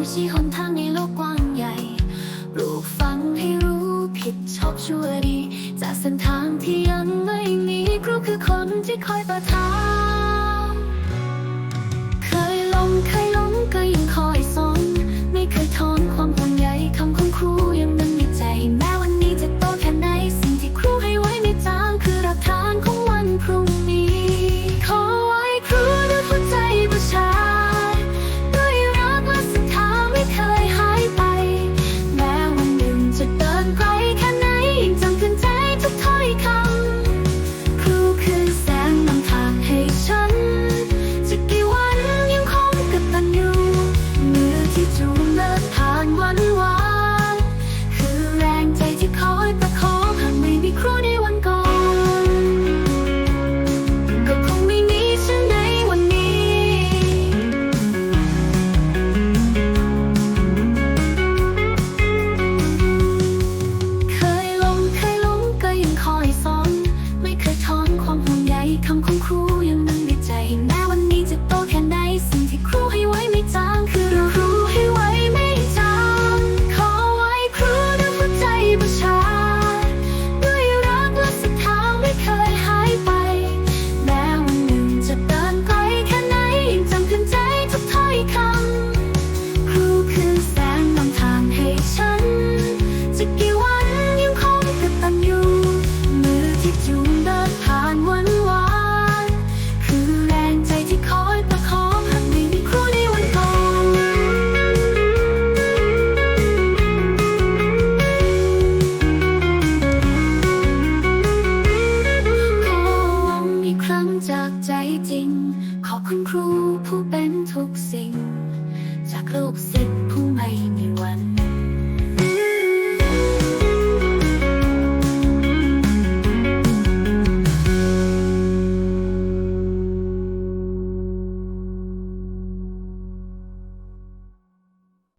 วิชีหนทางในโลกกว้างใหญ่ปลูกฝังให้รู้ผิดชอบชั่วดี จากเส้นทางที่ยังไม่มีครูคือคนที่คอยประทาน I'm one who wants เป็นทุกสิ่ง จากลูกศิษย์ผู้ไม่มีวัน